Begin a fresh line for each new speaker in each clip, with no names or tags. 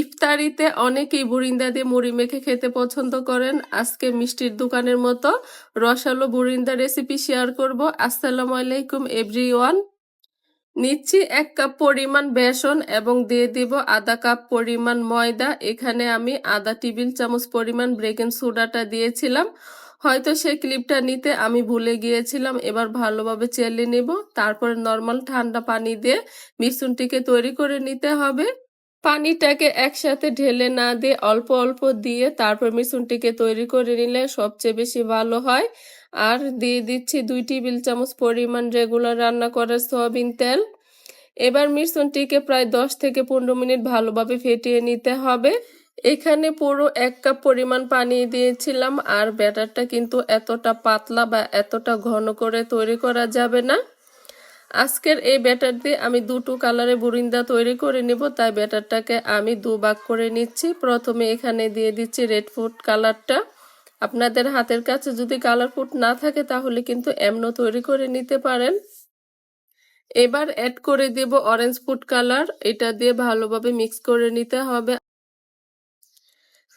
ইফতারিতে অনেকেই বুরিন্দা দিয়ে মুড়ি মেখে খেতে পছন্দ করেন। আজকে মিষ্টির দোকানের মতো রসালো বুরিন্দা রেসিপি শেয়ার করব। আসসালামু আলাইকুম এভরিওয়ান নিচ্ছি এক কাপ পরিমাণ বেসন এবং দিয়ে দিব আধা কাপ পরিমাণ ময়দা। এখানে আমি আধা টেবিল চামচ পরিমাণ ব্রেকিং সোডাটা দিয়েছিলাম। হয়তো সেই ক্লিপটা নিতে আমি ভুলে গিয়েছিলাম, এবার ভালোভাবে চেলে নেব। তারপরে নর্মাল ঠান্ডা পানি দিয়ে মিশ্রণটিকে তৈরি করে নিতে হবে। পানিটাকে একসাথে ঢেলে না দিয়ে অল্প অল্প দিয়ে তারপর মিশ্রণটিকে তৈরি করে নিলে সবচেয়ে বেশি ভালো হয়। আর দিয়ে দিচ্ছি দুই টেবিল চামচ পরিমাণ রেগুলার রান্না করার সয়াবিন তেল। এবার মিশ্রণটিকে প্রায় দশ থেকে পনেরো মিনিট ভালোভাবে ফেটিয়ে নিতে হবে। এখানে পুরো এক কাপ পরিমাণ পানি দিয়েছিলাম, আর ব্যাটারটা কিন্তু এতটা পাতলা বা এতটা ঘন করে তৈরি করা যাবে না। আজকের এই ব্যাটার দিয়ে আমি দুটো কালারে বুরিন্দা তৈরি করে নেব, তাই ব্যাটারটাকে আমি দু ভাগ করে নিচ্ছি। প্রথমে এখানে দিয়ে দিচ্ছি রেড ফুড কালারটা আপনাদের হাতের কাছে যদি কালার ফুড না থাকে, তাহলে কিন্তু এমন তৈরি করে নিতে পারেন। এবার অ্যাড করে দেব অরেঞ্জ ফুড কালার এটা দিয়ে ভালোভাবে মিক্স করে নিতে হবে।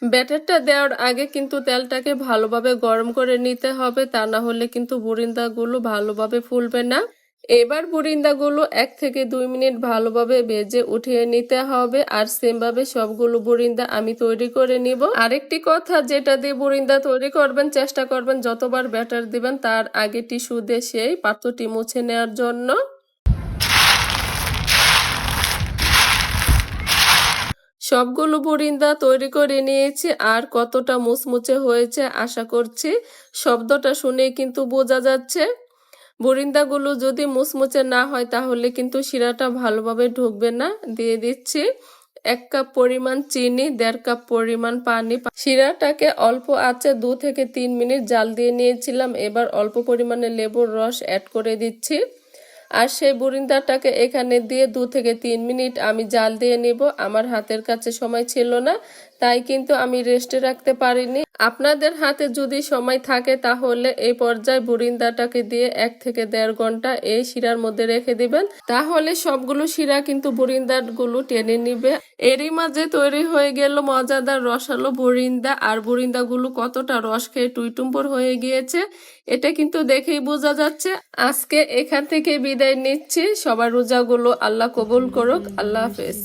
ব্যাটারটা দেওয়ার আগে কিন্তু তেলটাকে ভালোভাবে গরম করে নিতে হবে, তা না হলে কিন্তু বুরিন্দাগুলো ভালোভাবে ফুলবে না। এবার বরিন্দাগুলো এক থেকে দুই মিনিট ভালোভাবে ভেজে উঠিয়ে নিতে হবে আর সেমভাবে সবগুলো বরিন্দা আমি তৈরি করে নিব। আরেকটি কথা যেটা দিয়ে বরিন্দা তৈরি করবেন, চেষ্টা করবেন যতবার ব্যাটার দিবেন তার আগে টিস্যু দিয়ে সেই পাত্রটি মুছে নেওয়ার জন্য। সবগুলো বরিন্দা তৈরি করে নিয়েছি আর কতটা মুচমুচে হয়েছে আশা করছি শব্দটা শুনে কিন্তু বোঝা যাচ্ছে। বরিন্দাগুলো যদি মুচমুচে না হয় তাহলে কিন্তু শিরাটা ভালোভাবে ঢুকবে না। দিয়ে দিচ্ছি এক কাপ পরিমাণ চিনি, দেড় কাপ পরিমাণ পানি। শিরাটাকে অল্প আছে দু থেকে তিন মিনিট জাল দিয়ে নিয়েছিলাম। এবার অল্প পরিমাণে লেবুর রস অ্যাড করে দিচ্ছি। আর সেই বুরিন্দাটাকে এখানে দিয়ে দু থেকে তিন মিনিট আমি জাল দিয়ে নিব। আমার হাতের কাছে সময় ছিল না, তাই কিন্তু আমি রেস্টে রাখতে পারিনি। আপনাদের হাতে যদি সময় থাকে তাহলে এই পর্যায়ে বুরিন্দাটাকে দিয়ে এক থেকে দেড় ঘণ্টা এই শিরার মধ্যে রেখে দিবেন। তাহলে সবগুলো শিরা কিন্তু বুরিন্দারগুলো টেনে নিবে। এরই মাঝে তৈরি হয়ে গেল মজাদার রসালো বুরিন্দা। আর বুরিন্দা গুলো কতটা রস খেয়ে টুইটুম্পর হয়ে গিয়েছে, এটা কিন্তু দেখেই বোঝা যাচ্ছে। আজকে এখান থেকে বিদায় নিচ্ছি। সবার রোজাগুলো আল্লাহ কবুল করুক। আল্লাহ হাফেজ।